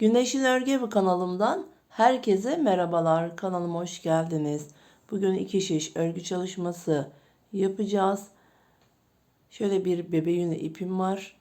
Güneşin Örgü Evi kanalımdan herkese merhabalar. Kanalıma hoş geldiniz. Bugün iki şiş örgü çalışması yapacağız. Şöyle bir bebe yünü ipim var.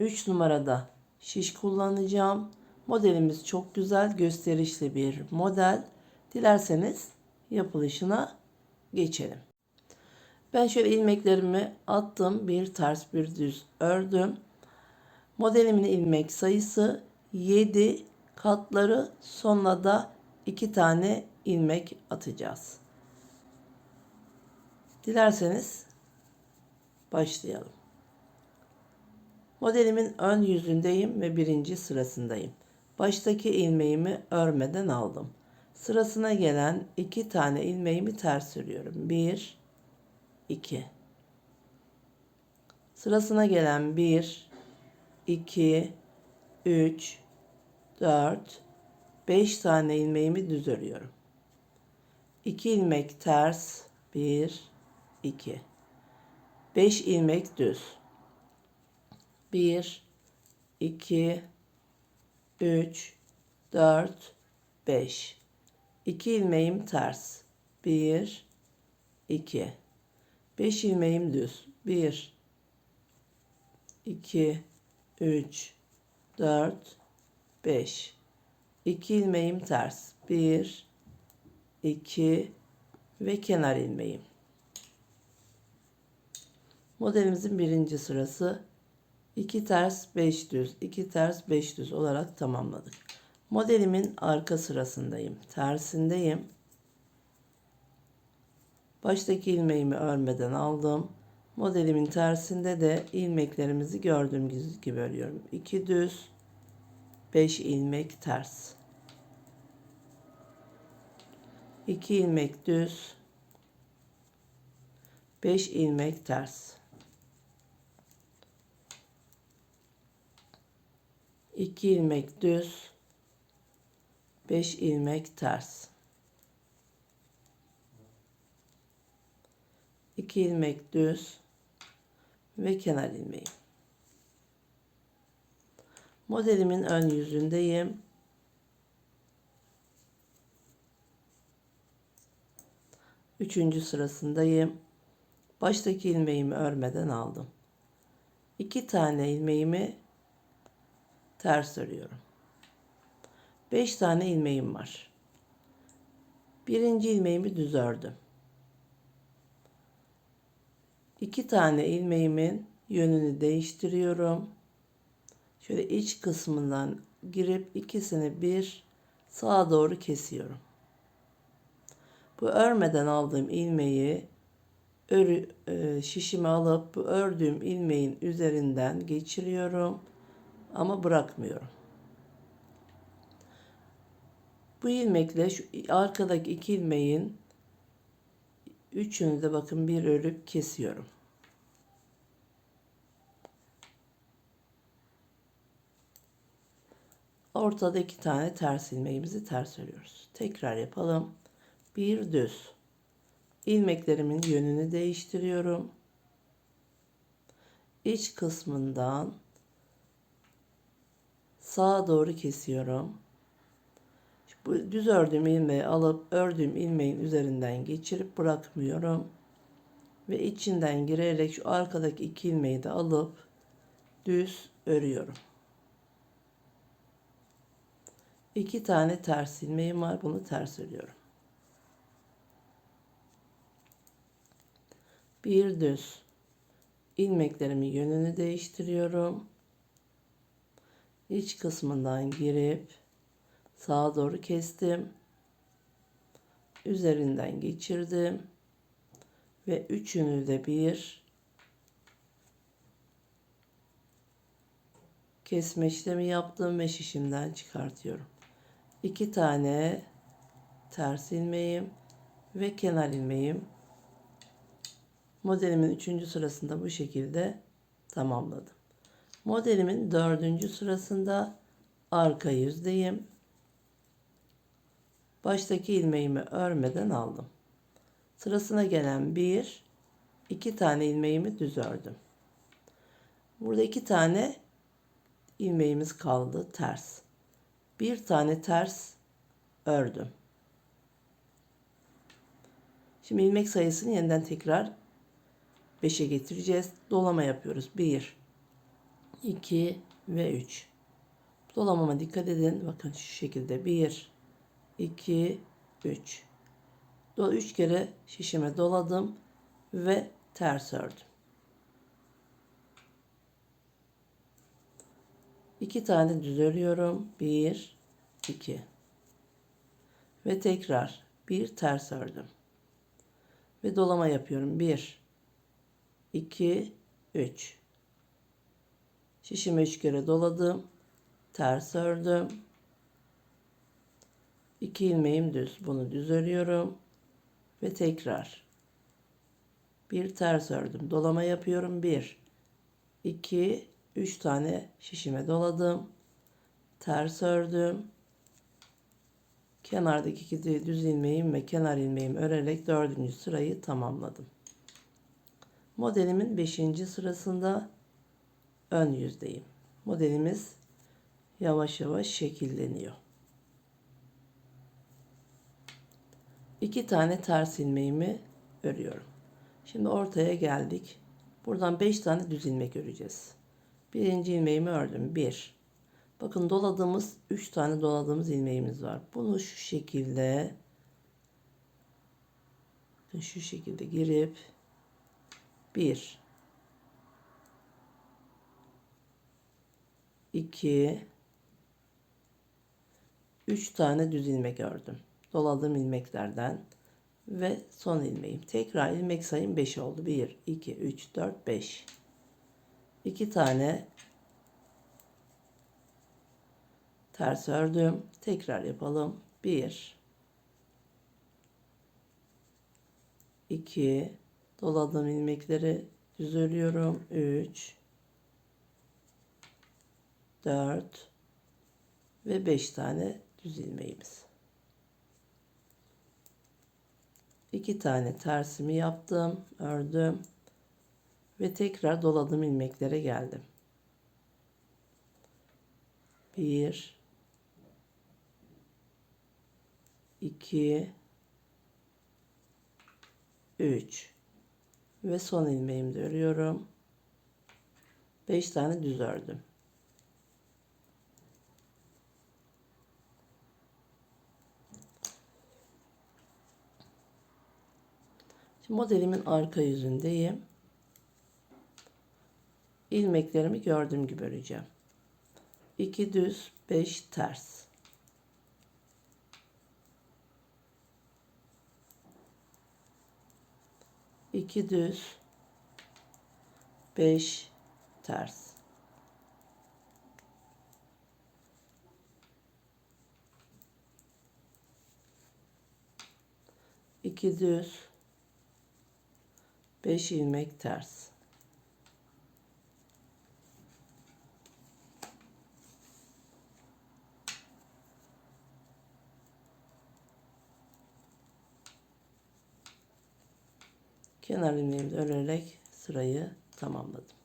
3 numarada şiş kullanacağım. Modelimiz çok güzel, gösterişli bir model. Dilerseniz yapılışına geçelim. Ben şöyle ilmeklerimi attım. Bir ters bir düz ördüm. Modelimin ilmek sayısı 7 katları sonuna da 2 tane ilmek atacağız. Dilerseniz başlayalım. Modelimin ön yüzündeyim ve birinci sırasındayım. Baştaki ilmeğimi örmeden aldım. Sırasına gelen iki tane ilmeğimi ters örüyorum. 1 2 Sırasına gelen 1 2 3 4 5 tane ilmeğimi düz örüyorum. 2 ilmek ters 1 2 5 ilmek düz. 1 2 3 4 5 2 ilmeğim ters. 1 2 5 ilmeğim düz. 1 2 3 4 5 2 ilmeğim ters. 1 2 ve kenar ilmeğim. Modelimizin birinci sırası 2 ters 5 düz 2 ters 5 düz olarak tamamladık. Modelimin arka sırasındayım tersindeyim. Baştaki ilmeğimi örmeden aldım Modelimin tersinde de ilmeklerimizi gördüğüm gibi örüyorum. 2 düz, 5 ilmek ters. 2 ilmek düz, 5 ilmek ters. 2 ilmek düz, 5 ilmek ters. 2 ilmek düz, ve kenar ilmeği. Modelimin ön yüzündeyim. Üçüncü sırasındayım. Baştaki ilmeğimi örmeden aldım. İki tane ilmeğimi ters örüyorum. Beş tane ilmeğim var. Birinci ilmeğimi düz ördüm. İki tane ilmeğimin yönünü değiştiriyorum. Şöyle iç kısmından girip ikisini bir sağa doğru kesiyorum. Bu örmeden aldığım ilmeği örü, e, şişime alıp bu ördüğüm ilmeğin üzerinden geçiriyorum ama bırakmıyorum. Bu ilmekle şu arkadaki iki ilmeğin Üçünü de bakın bir örüp kesiyorum. Ortada iki tane ters ilmeğimizi ters örüyoruz. Tekrar yapalım. Bir düz. ilmeklerimin yönünü değiştiriyorum. İç kısmından sağa doğru kesiyorum. Bu düz ördüğüm ilmeği alıp ördüğüm ilmeğin üzerinden geçirip bırakmıyorum. Ve içinden girerek şu arkadaki iki ilmeği de alıp düz örüyorum. İki tane ters ilmeğim var. Bunu ters örüyorum. Bir düz ilmeklerimin yönünü değiştiriyorum. İç kısmından girip sağa doğru kestim. Üzerinden geçirdim. Ve üçünü de bir kesme işlemi yaptım ve şişimden çıkartıyorum. İki tane ters ilmeğim ve kenar ilmeğim modelimin üçüncü sırasında bu şekilde tamamladım. Modelimin dördüncü sırasında arka yüzdeyim baştaki ilmeğimi örmeden aldım. Sırasına gelen bir, iki tane ilmeğimi düz ördüm. Burada iki tane ilmeğimiz kaldı ters. Bir tane ters ördüm. Şimdi ilmek sayısını yeniden tekrar 5'e getireceğiz. Dolama yapıyoruz. 1 2 ve 3. Dolamama dikkat edin. Bakın şu şekilde 1 2 3. 3 kere şişime doladım ve ters ördüm. 2 tane düz örüyorum. 1 2 ve tekrar bir ters ördüm. Ve dolama yapıyorum. 1 2 3 Şişime 3 kere doladım. Ters ördüm. 2 ilmeğim düz. Bunu düz örüyorum. Ve tekrar bir ters ördüm. Dolama yapıyorum. 1 2 3 tane şişime doladım. Ters ördüm. Kenardaki iki düz ilmeğim ve kenar ilmeğimi örerek dördüncü sırayı tamamladım. Modelimin 5. sırasında ön yüzdeyim. Modelimiz yavaş yavaş şekilleniyor. İki tane ters ilmeğimi örüyorum. Şimdi ortaya geldik. Buradan 5 tane düz ilmek öreceğiz. Birinci ilmeğimi ördüm. 1 Bakın doladığımız 3 tane doladığımız ilmeğimiz var. Bunu şu şekilde şu şekilde girip 1 2 3 tane düz ilmek ördüm. Doladığım ilmeklerden ve son ilmeğim. Tekrar ilmek sayım 5 oldu. 1 2 3 4 5 2 tane ters ördüm. Tekrar yapalım. 1 2 doladığım ilmekleri düz örüyorum. 3 4 ve 5 tane düz ilmeğimiz. 2 tane tersimi yaptım, ördüm ve tekrar doladığım ilmeklere geldim. 1 2 3 ve son ilmeğimi de örüyorum. 5 tane düz ördüm. Modelimin arka yüzündeyim. İlmeklerimi gördüğüm gibi öreceğim. 2 düz, 5 ters. 2 düz 5 ters. İki düz, beş ilmek ters. kenar ilmeğimi örerek sırayı tamamladım.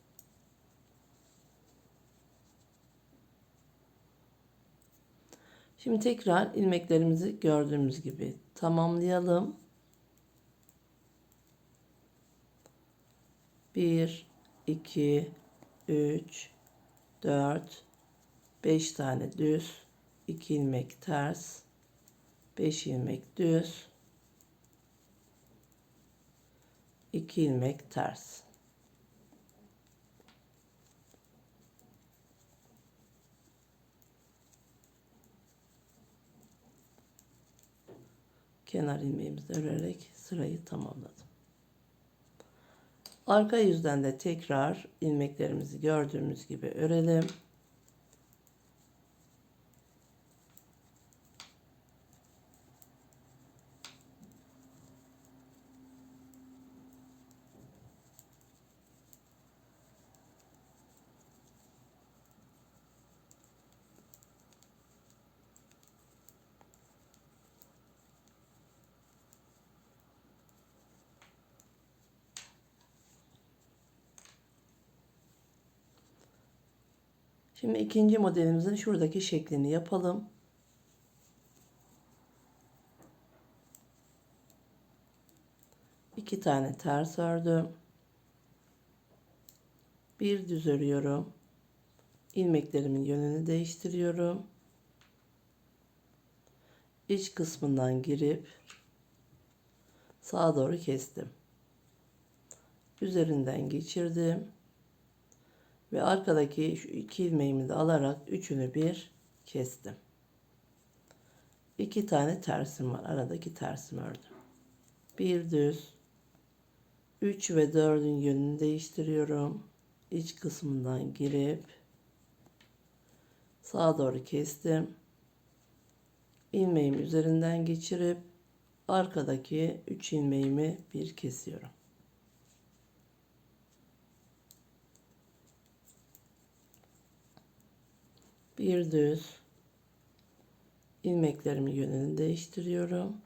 Şimdi tekrar ilmeklerimizi gördüğümüz gibi tamamlayalım. 1 2 3 4 5 tane düz 2 ilmek ters 5 ilmek düz 2 ilmek ters. Kenar ilmeğimizi örerek sırayı tamamladım. Arka yüzden de tekrar ilmeklerimizi gördüğümüz gibi örelim. Şimdi ikinci modelimizin şuradaki şeklini yapalım. İki tane ters ördüm. Bir düz örüyorum. ilmeklerimin yönünü değiştiriyorum. İç kısmından girip sağa doğru kestim. Üzerinden geçirdim. Ve arkadaki iki ilmeğimi de alarak üçünü bir kestim. İki tane tersim var. Aradaki tersimi ördüm. Bir düz. 3 ve 4'ün yönünü değiştiriyorum. İç kısmından girip sağa doğru kestim. ilmeğimi üzerinden geçirip arkadaki 3 ilmeğimi bir kesiyorum. Bir düz ilmeklerimin yönünü değiştiriyorum.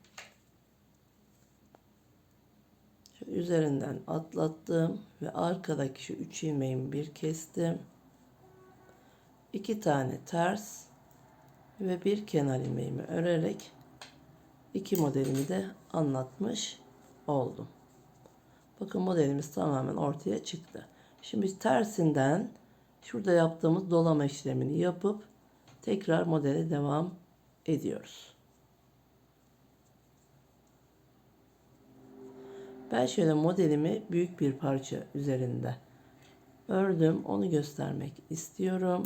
Şu üzerinden atlattım ve arkadaki şu üç ilmeğimi bir kestim. iki tane ters ve bir kenar ilmeğimi örerek iki modelimi de anlatmış oldum. Bakın modelimiz tamamen ortaya çıktı. Şimdi tersinden şurada yaptığımız dolama işlemini yapıp tekrar modele devam ediyoruz. Ben şöyle modelimi büyük bir parça üzerinde ördüm. Onu göstermek istiyorum.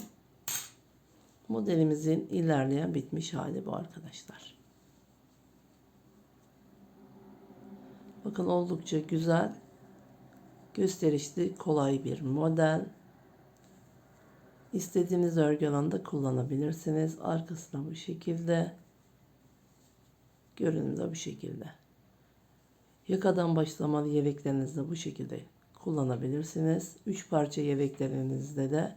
Modelimizin ilerleyen bitmiş hali bu arkadaşlar. Bakın oldukça güzel, gösterişli, kolay bir model. İstediğiniz örgü alanında kullanabilirsiniz. Arkasına bu şekilde. Görünümü de bu şekilde. Yakadan başlamalı yeleklerinizde bu şekilde kullanabilirsiniz. 3 parça yeleklerinizde de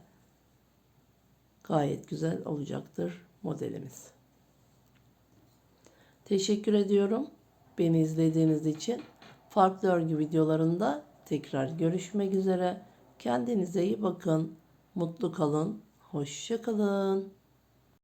gayet güzel olacaktır modelimiz. Teşekkür ediyorum. Beni izlediğiniz için farklı örgü videolarında tekrar görüşmek üzere. Kendinize iyi bakın. Mutlu kalın. Hoşça kalın.